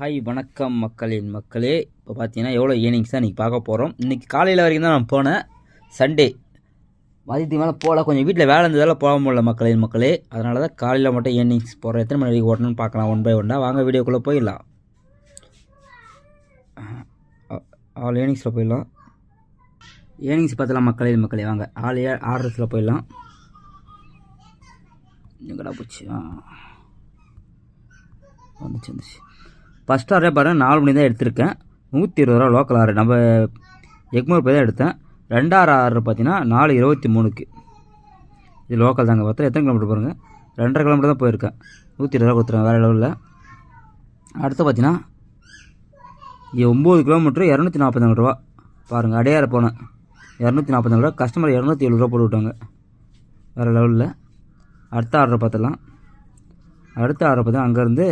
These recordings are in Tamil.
ஹாய் வணக்கம் மக்களின் மக்களே. இப்போ பார்த்தீங்கன்னா எவ்வளோ ஏர்னிங்ஸ் தான் இன்றைக்கி பார்க்க போகிறோம் இன்றைக்கி காலையில் வரைக்கும் தான் நான் போனேன். சண்டே மதியத்துக்கு மேலே போகல. கொஞ்சம் வீட்டில் வேலை இருந்ததால் போக முடியல மக்களின் மக்களே. அதனால தான் காலையில் மட்டும் ஏர்னிங்ஸ் போகிற எத்தனை மணி வரைக்கும் ஓட்டணும்னு பார்க்கலாம். ஒன் பை ஒன்னாக வாங்க வீடியோக்குள்ளே போயிடலாம். ஆல் ஏர்னிங்ஸில் போயிடலாம். ஏர்னிங்ஸ் பார்த்தலாம் மக்களின் மக்களே. வாங்க ஆல் ஏ ஆர்டர்ஸில் போயிடலாம். எங்கடா போச்சு? வந்துச்சு வந்துச்சு. ஃபஸ்ட் ஆர்டரே பாருங்கள் நாலு மணி தான் எடுத்திருக்கேன். நூற்றி இருபது ரூபா லோக்கல் ஆர்டர் நம்ம எக்மூர் போய் தான் எடுத்தேன். ரெண்டாயிரம் ஆர்டர் பார்த்தீங்கன்னா நாலு இருபத்தி மூணுக்கு. இது லோக்கல் தாங்க பார்த்தா. எத்தனை கிலோமீட்டர் பாருங்கள் ரெண்டரை கிலோமீட்டர் தான் போயிருக்கேன். நூற்றி இருபது ரூபா கொடுத்துருவேன் வேறு லெவலில் அடுத்து பார்த்தீங்கன்னா ஒம்பது கிலோமீட்டர் இரநூத்தி நாற்பத்தி ரூபா. பாருங்கள் அடையாறு போனேன். இரநூத்தி நாற்பத்தி ரூபா. கஸ்டமர் இரநூத்தி எழுபது ரூபா போட்டு விட்டாங்க. வேறு லெவலில் அடுத்த ஆர்டர் பார்த்துடலாம் அடுத்த ஆர்டர் பார்த்தா அங்கேருந்து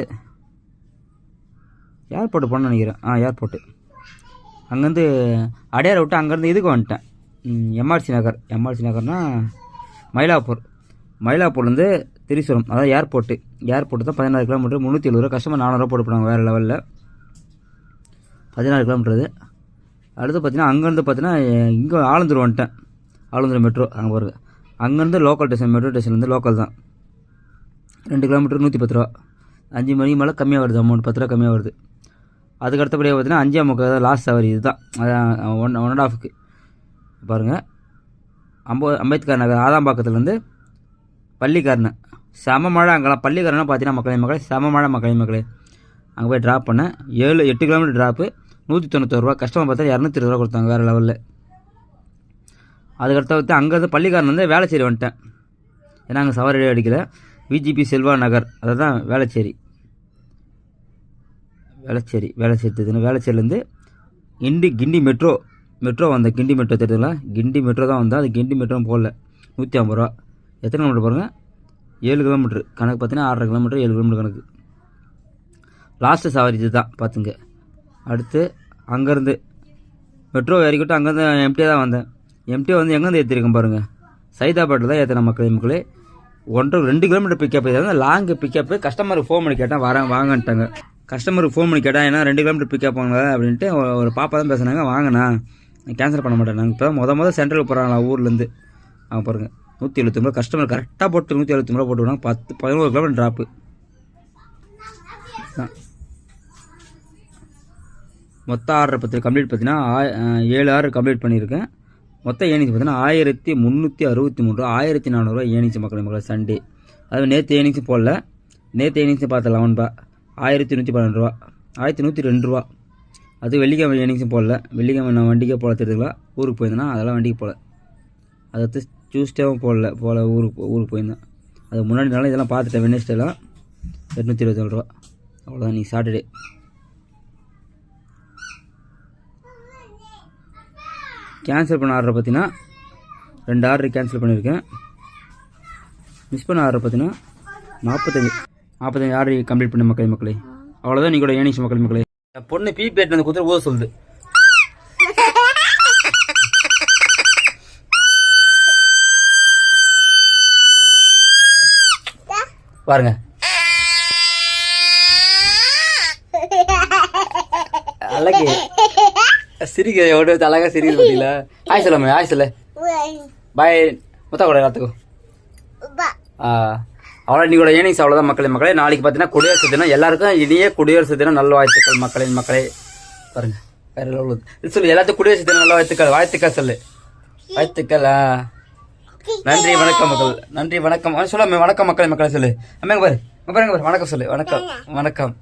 ஏர்போர்ட்டு போனேன் நினைக்கிறேன். ஆ ஏர்போர்ட்டு அங்கேருந்து அடையாரை விட்டு அங்கேருந்து இதுக்கு வந்துட்டேன். எம்ஆர்சி நகர். எம்ஆர்சி நகர்னால் மயிலாப்பூர். மயிலாப்பூர்லேருந்து திரிசூரம் அதாவது ஏர்போர்ட்டு. ஏர்போர்ட்டு தான் பதினாறு கிலோமீட்டர். முந்நூற்றி எழுபது ரூபா கஷ்டமாக நானூறுரூவா போட்டு போனாங்க வேறு லெவலில். பதினாறு கிலோமீட்டர் அடுத்து பார்த்தீங்கன்னா அங்கேருந்து பார்த்தீங்கன்னா இங்கே ஆலந்தூர் வந்துட்டேன். ஆலந்தூர் மெட்ரோ அங்கே பாருங்க. அங்கேருந்து லோக்கல் ஸ்டேஷன் மெட்ரோ ஸ்டேஷன்லேருந்து லோக்கல் தான். ரெண்டு கிலோமீட்டருக்கு நூற்றி பத்து ரூபா. அஞ்சு மணிக்கு மேலே கம்மியாக வருது அமௌண்ட் பத்து ரூபா கம்மியாக வருது. அதுக்கு அடுத்தபடியாக பார்த்தீங்கன்னா அஞ்சே முக்கால் தான் லாஸ்ட் சவரி இதுதான். அதான் ஒன் ஒன் அண்ட் ஆஃப்க்கு பாருங்கள் அம்போ அம்பேத்கர் நகர் ஆதாம்பாக்கத்துலேருந்து பள்ளிக்காரனை. செம மழை அங்கெல்லாம். பள்ளிக்காரனா பார்த்தீங்கன்னா மக்களே மக்களே செம மழை மக்களே மக்களே. அங்கே போய் ட்ராப் பண்ணேன். ஏழு எட்டு கிலோமீட்டர் ட்ராப்பு நூற்றி தொண்ணூற்றி ரூபா கஸ்டமர் பார்த்தா இரநூத்தி இருபது ரூபா கொடுத்தாங்க வேறு லெவலில் அதுக்கடுத்து வந்து அங்கேருந்து பள்ளிக்காரன் வந்து வேலைச்சேரி வந்துட்டேன். ஏன்னா அங்கே சவாரி அடிக்கல. விஜிபி செல்வா நகர். அதுதான் வேலைச்சேரி வேளச்சேரி வேளச்சேரி தெரியுதுங்க வேளச்சேரிலேருந்து கிண்டி கிண்டி மெட்ரோ மெட்ரோ வந்தேன் கிண்டி மெட்ரோ தெரியுதுங்களா கிண்டி மெட்ரோ தான் வந்தேன் அது கிண்டி மெட்ரோ போடல. நூற்றி ஐம்பது ரூபா. எத்தனை கிலோமீட்டர் பாருங்கள் ஏழு கிலோமீட்ரு கணக்கு பார்த்தீங்கன்னா ஆறரை கிலோமீட்டர் ஏழு கிலோமீட்டர் கணக்கு. லாஸ்ட்டு சவாரி இது தான் பார்த்துங்க அடுத்து அங்கேருந்து மெட்ரோ ஏறிக்கிட்டு அங்கேருந்து எம்டியாக தான் வந்தேன். எம்டியாக வந்து எங்கேருந்து ஏற்றிருக்கேன் பாருங்கள் சைதாபாட்டில் தான் ஏற்றின மக்களே மக்களே. ஒன்றரை ரெண்டு கிலோமீட்டர் பிக்கப் இது லாங் பிக்கப்பு கஸ்டமருக்கு ஃபோன் பண்ணி கேட்டேன் வரேன் வாங்கன்ட்டாங்க. கஸ்டமருக்கு ஃபோன் பண்ணி கேட்டால் ஏன்னா ரெண்டு கிலோமீட்டர் பிக்கப் வாங்க அப்படின்ட்டு ஒரு- பாப்பா தான் பேசுனாங்க வாங்கண்ணா கேன்சல் பண்ண மாட்டேன். நாங்கள் இப்போ தான் முத முத சென்ட்ரலுக்கு போகிறாங்களா ஊர்லேருந்து. அவங்க பாருங்கள் நூற்றி எழுபத்தி கஸ்டமர் கரெக்டாக போட்டு நூற்றி எழுபத்தி போட்டு விடாங்க பத்து பதினோரு கிலோமீட்டர் ட்ராப்பு மொத்த ஆர்டர் பற்றி கம்ப்ளீட் பார்த்தீங்கன்னா ஏழு ஆர்டர் கம்ப்ளீட் பண்ணியிருக்கேன். மொத்த ஏனிச்சு பார்த்தீங்கன்னா ஆயிரத்தி முந்நூற்றி அறுபத்தி மூணு ரூபா ஆயிரத்தி நானூறுரூவா ஏனிச்சு மக்கள் மக்கள் சண்டே அதுவும் நேற்று ஏனிச்சு போடல. நேற்று ஏனிச்சு பார்த்து லெவன் பா ஆயிரத்தி நூற்றி பன்னெண்டு ரூபா. ஆயிரத்தி நூற்றி ரெண்டு ரூபா. அது வெள்ளிக்கிழமை ஏனிங்ஸும் போடல. வெள்ளிக்கிழமை நான் வண்டிக்கே போல தெரியுதுங்களா ஊருக்கு போயிருந்தேன்னா அதெல்லாம் வண்டிக்கு போகல அது அடுத்து டியூஸ்டேவும் போடல போகல ஊருக்கு ஊருக்கு போயிருந்தேன். அது முன்னாடி நாளும் இதெல்லாம் பார்த்துட்டேன் வெனஸ்டேலாம் எட்நூற்றி இருபத்தி ரூபா. அவ்வளோதான் நீ சாட்டர்டே கேன்சல் பண்ண ஆர்டர் பார்த்தீங்கன்னா ரெண்டு ஆர்டர் கேன்சல் பண்ணியிருக்கேன். மிஸ் பண்ண ஆர்டர் பார்த்தீங்கன்னா நாற்பத்தஞ்சு நாற்பத்தஞ்சு ஆர்டர் கம்ப்ளீட் பண்ண மக்களே மக்களே. அவ்வளோதான் நீ கூட ஏனிங்ஸ் மக்கள். மக்களே பொண்ணு பிபேட் வந்து கொடுத்து ஊத சொல்லுது. பாருங்க. அழகு. சிரிக்க எவ்வளோ அழகா சிரிக்குது பார்த்தீங்களா ஆய் சொல்லம்மா ஆய் சொல்ல. பாய் முத்தா கூட எல்லாத்துக்கும். அவ்வளோ நீ ஏனிங்ஸ் அவ்வளோதான் மக்களே மக்களே. நாளைக்கு பார்த்தீங்கன்னா குடியரசு தினம். எல்லாருக்கும் இனிய குடியரசு தினம் நல்ல வாழ்த்துக்கள் மக்களின் மக்களே. பாருங்க வேற எல்லாம் உள்ளது. இது சொல்லு எல்லாத்துக்கும் குடியரசு தினம் நல்ல வாழ்த்துக்கள் வாழ்த்துக்கள் சொல்லு. வாழ்த்துக்கள் ஆ. நன்றி வணக்கம் மக்கள். நன்றி வணக்கம். ஆ, வணக்கம் மக்களே மக்களே சொல்லு. அம்மா இங்க பாரு. பாருங்க பாரு. வணக்கம் சொல்லு வணக்கம். வணக்கம்.